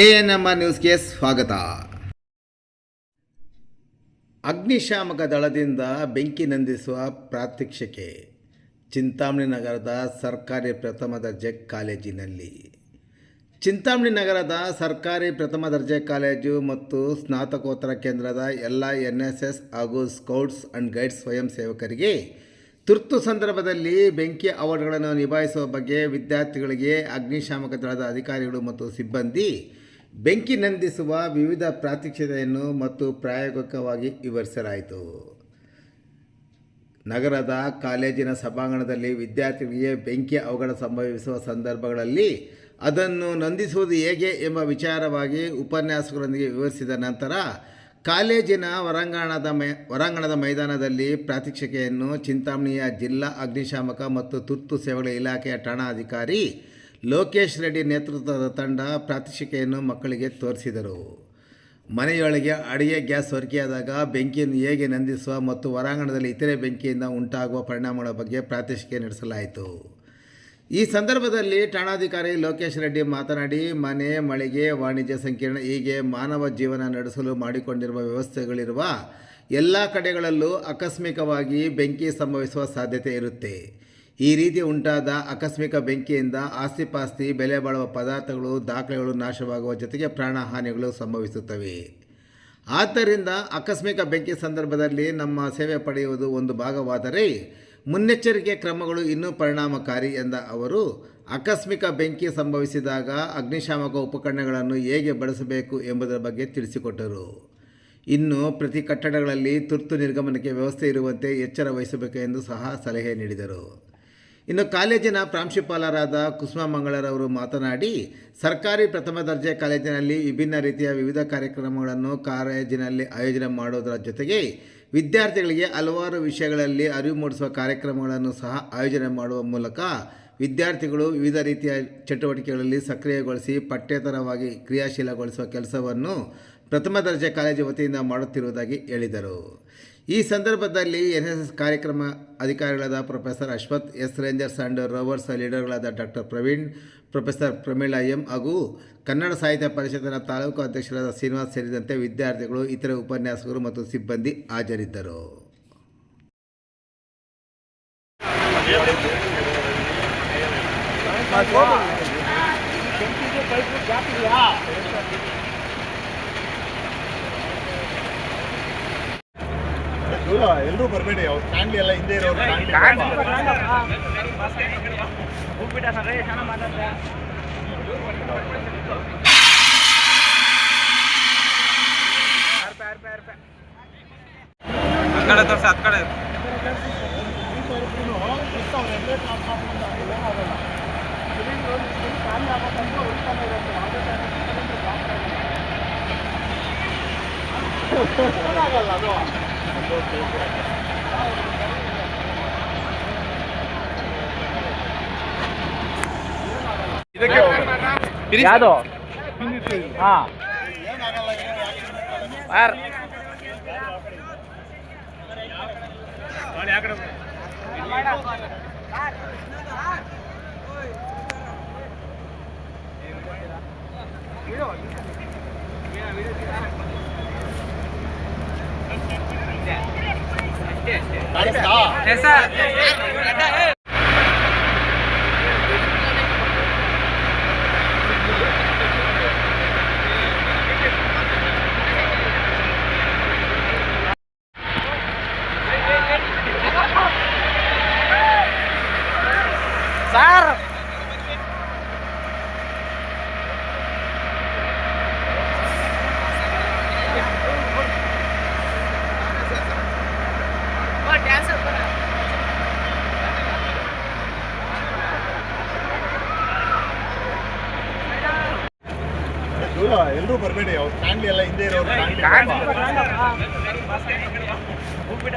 A N M R ನ್ಯೂಸ್ಗೆ ಸ್ವಾಗತ. ಅಗ್ನಿಶಾಮಕ ದಳದಿಂದ ಬೆಂಕಿ ನಂದಿಸುವ ಪ್ರಾತ್ಯಕ್ಷಿಕೆ. ಚಿಂತಾಮಣಿ ನಗರದ ಸರ್ಕಾರಿ ಪ್ರಥಮ ದರ್ಜೆ ಕಾಲೇಜಿನಲ್ಲಿ. ಚಿಂತಾಮಣಿ ನಗರದ ಸರ್ಕಾರಿ ಪ್ರಥಮ ದರ್ಜೆ ಕಾಲೇಜು ಮತ್ತು ಸ್ನಾತಕೋತ್ತರ ಕೇಂದ್ರದ ಎಲ್ಲ ಎನ್ ಎಸ್ ಎಸ್ ಹಾಗೂ ಸ್ಕೌಟ್ಸ್ ಆ್ಯಂಡ್ ಗೈಡ್ಸ್ ಸ್ವಯಂ ಸೇವಕರಿಗೆ ತುರ್ತು ಸಂದರ್ಭದಲ್ಲಿ ಬೆಂಕಿ ಅವಾರ್ಡ್ಗಳನ್ನು ನಿಭಾಯಿಸುವ ಬಗ್ಗೆ ವಿದ್ಯಾರ್ಥಿಗಳಿಗೆ ಅಗ್ನಿಶಾಮಕ ದಳದ ಅಧಿಕಾರಿಗಳು ಮತ್ತು ಸಿಬ್ಬಂದಿ ಬೆಂಕಿ ನಂದಿಸುವ ವಿವಿಧ ಪ್ರಾತ್ಯಕ್ಷತೆಯನ್ನು ಮತ್ತು ಪ್ರಾಯೋಗಿಕವಾಗಿ ವಿವರಿಸಲಾಯಿತು. ನಗರದ ಕಾಲೇಜಿನ ಸಭಾಂಗಣದಲ್ಲಿ ವಿದ್ಯಾರ್ಥಿಗಳಿಗೆ ಬೆಂಕಿ ಅವುಗಳ ಸಂಭವಿಸುವ ಸಂದರ್ಭಗಳಲ್ಲಿ ಅದನ್ನು ನಂದಿಸುವುದು ಹೇಗೆ ಎಂಬ ವಿಚಾರವಾಗಿ ಉಪನ್ಯಾಸಕರೊಂದಿಗೆ ವಿವರಿಸಿದ ನಂತರ ಕಾಲೇಜಿನ ಹೊರಾಂಗಣದ ಮೈ, ಹೊರಾಂಗಣದ ಮೈದಾನದಲ್ಲಿ ಪ್ರಾತ್ಯಕ್ಷಿಕೆಯನ್ನು ಚಿಂತಾಮಣಿಯ ಜಿಲ್ಲಾ ಅಗ್ನಿಶಾಮಕ ಮತ್ತು ತುರ್ತು ಸೇವೆಗಳ ಇಲಾಖೆಯ ಠಾಣಾಧಿಕಾರಿ ಲೋಕೇಶ್ ರೆಡ್ಡಿ ನೇತೃತ್ವದ ತಂಡ ಪ್ರಾತ್ಯಕ್ಷಿಕೆಯನ್ನು ಮಕ್ಕಳಿಗೆ ತೋರಿಸಿದರು. ಮನೆಯೊಳಗೆ ಅಡಿಗೆ ಗ್ಯಾಸ್ ಹೊರಕೆಯಾದಾಗ ಬೆಂಕಿಯನ್ನು ಹೇಗೆ ನಂದಿಸುವ ಮತ್ತು ಹೊರಾಂಗಣದಲ್ಲಿ ಇತರೆ ಬೆಂಕಿಯಿಂದ ಉಂಟಾಗುವ ಪರಿಣಾಮಗಳ ಬಗ್ಗೆ ಪ್ರಾತ್ಯಕ್ಷಿಕೆ ನಡೆಸಲಾಯಿತು. ಈ ಸಂದರ್ಭದಲ್ಲಿ ಠಾಣಾಧಿಕಾರಿ ಲೋಕೇಶ್ ರೆಡ್ಡಿ ಮಾತನಾಡಿ, ಮನೆ, ಮಳಿಗೆ, ವಾಣಿಜ್ಯ ಸಂಕೀರ್ಣ ಹೀಗೆ ಮಾನವ ಜೀವನ ನಡೆಸಲು ಮಾಡಿಕೊಂಡಿರುವ ವ್ಯವಸ್ಥೆಗಳಿರುವ ಎಲ್ಲ ಕಡೆಗಳಲ್ಲೂ ಆಕಸ್ಮಿಕವಾಗಿ ಬೆಂಕಿ ಸಂಭವಿಸುವ ಸಾಧ್ಯತೆ ಇರುತ್ತೆ. ಈ ರೀತಿ ಉಂಟಾದ ಆಕಸ್ಮಿಕ ಬೆಂಕಿಯಿಂದ ಆಸ್ತಿಪಾಸ್ತಿ ಬೆಲೆ ಬಾಳುವ ಪದಾರ್ಥಗಳು, ದಾಖಲೆಗಳು ನಾಶವಾಗುವ ಜೊತೆಗೆ ಪ್ರಾಣಹಾನಿಗಳು ಸಂಭವಿಸುತ್ತವೆ. ಆದ್ದರಿಂದ ಆಕಸ್ಮಿಕ ಬೆಂಕಿ ಸಂದರ್ಭದಲ್ಲಿ ನಮ್ಮ ಸೇವೆ ಪಡೆಯುವುದು ಒಂದು ಭಾಗವಾದರೆ ಮುನ್ನೆಚ್ಚರಿಕೆ ಕ್ರಮಗಳು ಇನ್ನೂ ಪರಿಣಾಮಕಾರಿ ಎಂದ ಅವರು, ಆಕಸ್ಮಿಕ ಬೆಂಕಿ ಸಂಭವಿಸಿದಾಗ ಅಗ್ನಿಶಾಮಕ ಉಪಕರಣಗಳನ್ನು ಹೇಗೆ ಬಳಸಬೇಕು ಎಂಬುದರ ಬಗ್ಗೆ ತಿಳಿಸಿಕೊಟ್ಟರು. ಇನ್ನು ಪ್ರತಿ ಕಟ್ಟಡಗಳಲ್ಲಿ ತುರ್ತು ನಿರ್ಗಮನಕ್ಕೆ ವ್ಯವಸ್ಥೆ ಇರುವಂತೆ ಎಚ್ಚರ ವಹಿಸಬೇಕು ಎಂದು ಸಹ ಸಲಹೆ ನೀಡಿದರು. ಇನ್ನು ಕಾಲೇಜಿನ ಪ್ರಾಂಶುಪಾಲರಾದ ಕುಸುಮ ಮಂಗಳರವರು ಮಾತನಾಡಿ, ಸರ್ಕಾರಿ ಪ್ರಥಮ ದರ್ಜೆ ಕಾಲೇಜಿನಲ್ಲಿ ವಿಭಿನ್ನ ರೀತಿಯ ವಿವಿಧ ಕಾರ್ಯಕ್ರಮಗಳನ್ನು ಕಾಲೇಜಿನಲ್ಲಿ ಆಯೋಜನೆ ಮಾಡುವುದರ ಜೊತೆಗೆ ವಿದ್ಯಾರ್ಥಿಗಳಿಗೆ ಹಲವಾರು ವಿಷಯಗಳಲ್ಲಿ ಅರಿವು ಮೂಡಿಸುವ ಕಾರ್ಯಕ್ರಮಗಳನ್ನು ಸಹ ಆಯೋಜನೆ ಮಾಡುವ ಮೂಲಕ ವಿದ್ಯಾರ್ಥಿಗಳು ವಿವಿಧ ರೀತಿಯ ಚಟುವಟಿಕೆಗಳಲ್ಲಿ ಸಕ್ರಿಯಗೊಳಿಸಿ ಪಠ್ಯೇತರವಾಗಿ ಕ್ರಿಯಾಶೀಲಗೊಳಿಸುವ ಕೆಲಸವನ್ನು ಪ್ರಥಮ ದರ್ಜೆ ಕಾಲೇಜು ವತಿಯಿಂದ ಮಾಡುತ್ತಿರುವುದಾಗಿ ಹೇಳಿದರು. ಈ ಸಂದರ್ಭದಲ್ಲಿ ಎನ್ ಎಸ್ ಎಸ್ ಕಾರ್ಯಕ್ರಮ ಅಧಿಕಾರಿಗಳಾದ professor Ashwath S rangers and rovers ಲೀಡರ್ಗಳಾದ doctor Praveen professor Pramila M ಹಾಗೂ ಕನ್ನಡ ಸಾಹಿತ್ಯ ಪರಿಷತ್ತಿನ ತಾಲೂಕು ಅಧ್ಯಕ್ಷರಾದ ಶ್ರೀನಿವಾಸ್ ಸೇರಿದಂತೆ ವಿದ್ಯಾರ್ಥಿಗಳು ಇತರೆ ಉಪನ್ಯಾಸಕರು ಮತ್ತು ಸಿಬ್ಬಂದಿ ಹಾಜರಿದ್ದರು ದೂರ ಎಲ್ಲರೂ ಬರಬೇಡಿ ಅವ್ರು ಫ್ಯಾಮಿಲಿ ಎಲ್ಲ ಹಿಂದೆ ಇರೋರು ಆ ಕಡೆ ತೋರ್ಸಿ ಹತ್ ಕಡೆ ಯಾವುದು? ಹಾ. ಯಾರ್? ಎಸ್ 大家，大家。ಎಲ್ಲರೂ ಬರಬೇಡಿ ಅವ್ರ ಫ್ಯಾಮಿಲಿ ಎಲ್ಲ ಹಿಂದೆ ಇರೋರು ಹೋಗ್ಬಿಟ್ಟ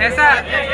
Yes, sir.